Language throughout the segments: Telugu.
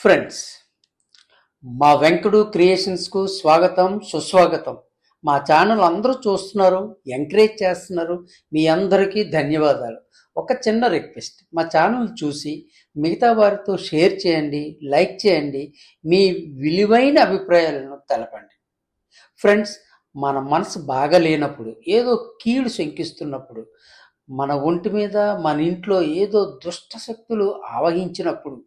ఫ్రెండ్స్ మా వెంకడు క్రియేషన్స్కు స్వాగతం సుస్వాగతం. మా ఛానల్ అందరూ చూస్తున్నారు ఎంకరేజ్ చేస్తున్నారు. మీ అందరికీ ధన్యవాదాలు. ఒక చిన్న రిక్వెస్ట్ మా ఛానల్ చూసి మిగతా వారితో షేర్ చేయండి లైక్ చేయండి మీ విలువైన అభిప్రాయాలను తెలపండి. ఫ్రెండ్స్ మన మనసు బాగలేనప్పుడు ఏదో కీడు శంకిస్తున్నప్పుడు మన ఒంటి మీద మన ఇంట్లో ఏదో దుష్ట శక్తులు ఆవహించినప్పుడు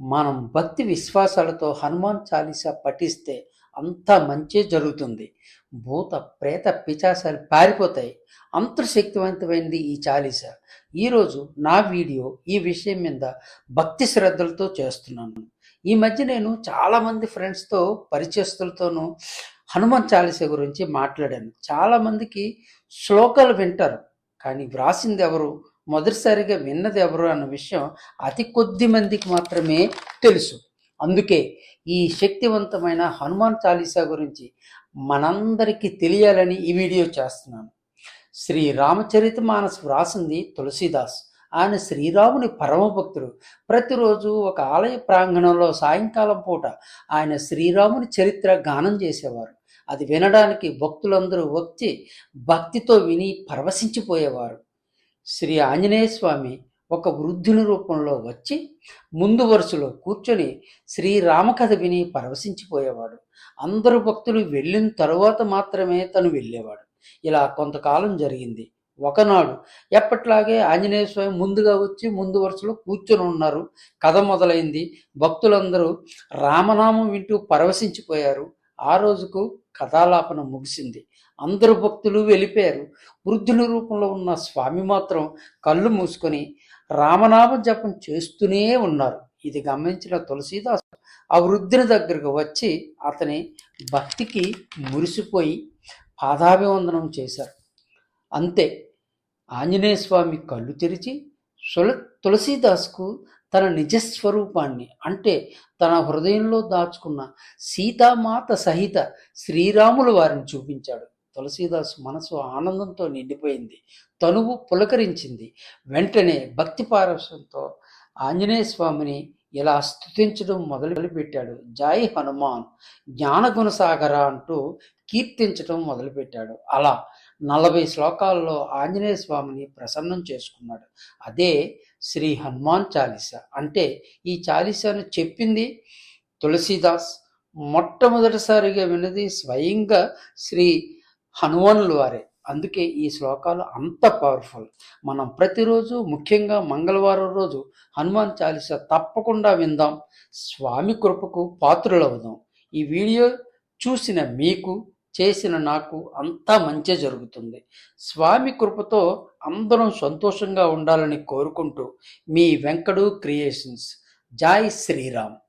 మనం భక్తి విశ్వాసాలతో హనుమాన్ చాలీసా పఠిస్తే అంతా మంచి జరుగుతుంది. భూత ప్రేత పిచాసాలు పారిపోతాయి. అంతర్శక్తివంతమైనది ఈ చాలీసా. ఈరోజు నా వీడియో ఈ విషయం మీద భక్తి శ్రద్ధలతో చేస్తున్నాను. ఈ మధ్య నేను చాలామంది ఫ్రెండ్స్తో పరిచయస్తులతోనూ హనుమాన్ చాలీసా గురించి మాట్లాడాను. చాలామందికి శ్లోకాలు వింటారు కానీ వ్రాసింది ఎవరు? మొదటిసారిగా విన్నది ఎవరు అన్న విషయం అతి కొద్ది మందికి మాత్రమే తెలుసు. అందుకే ఈ శక్తివంతమైన హనుమాన్ చాలీసా గురించి మనందరికీ తెలియాలని ఈ వీడియో చేస్తున్నాను. శ్రీ రామచరిత మానస్ వ్రాసింది తులసీదాస్. ఆయన శ్రీరాముని పరమభక్తుడు. ప్రతిరోజు ఒక ఆలయ ప్రాంగణంలో సాయంకాలం పూట ఆయన శ్రీరాముని చరిత్ర గానం చేసేవారు. అది వినడానికి భక్తులందరూ వచ్చి భక్తితో విని పరవశించిపోయేవారు. శ్రీ ఆంజనేయ స్వామి ఒక వృద్ధుని రూపంలో వచ్చి ముందు వరుసలో కూర్చొని శ్రీరామకథ విని పరవశించిపోయేవాడు. అందరు భక్తులు వెళ్ళిన తరువాత మాత్రమే తను వెళ్ళేవాడు. ఇలా కొంతకాలం జరిగింది. ఒకనాడు ఎప్పట్లాగే ఆంజనేయ స్వామి ముందుగా వచ్చి ముందు వరుసలో కూర్చొని ఉన్నారు. కథ మొదలైంది. భక్తులందరూ రామనామం వింటూ పరవశించిపోయారు. ఆ రోజుకు కథాలాపన ముగిసింది. అందరు భక్తులు వెళ్ళిపోయారు. వృద్ధుని రూపంలో ఉన్న స్వామి మాత్రం కళ్ళు మూసుకొని రామనామ జపం చేస్తూనే ఉన్నారు. ఇది గమనించిన తులసీదాస్ ఆ వృద్ధుని దగ్గరకు వచ్చి అతని భక్తికి మురిసిపోయి పాదాభివందనం చేశారు. అంతే. ఆంజనేయ స్వామి కళ్ళు తెరిచి సుల తులసీదాస్కు తన నిజస్వరూపాన్ని అంటే తన హృదయంలో దాచుకున్న సీతామాత సహిత శ్రీరాములు వారిని చూపించాడు. తులసీదాస్ మనసు ఆనందంతో నిండిపోయింది. తనువు పులకరించింది. వెంటనే భక్తి పారవశంతో ఆంజనేయ స్వామిని ఇలా స్తుతించడం మొదలుపెట్టాడు. జాయి హనుమాన్ జ్ఞానగుణసాగర అంటూ కీర్తించడం మొదలుపెట్టాడు. అలా నలభై శ్లోకాల్లో ఆంజనేయ స్వామిని ప్రసన్నం చేసుకున్నాడు. అదే శ్రీ హనుమాన్ చాలీస. అంటే ఈ చాలీసాను చెప్పింది తులసీదాస్. మొట్టమొదటిసారిగా విన్నది స్వయంగా శ్రీ హనుమానులు వారే. అందుకే ఈ శ్లోకాలు అంత పవర్ఫుల్. మనం ప్రతిరోజు ముఖ్యంగా మంగళవారం రోజు హనుమాన్ చాలీస తప్పకుండా విందాం. స్వామి కృపకు పాత్రులవుదాం. ఈ వీడియో చూసిన మీకు చేసిన నాకు అంతా మంచి జరుగుతుంది. స్వామి కృపతో అందరం సంతోషంగా ఉండాలని కోరుకుంటూ మీ వెంకడు క్రియేషన్స్. జాయ్ శ్రీరామ్.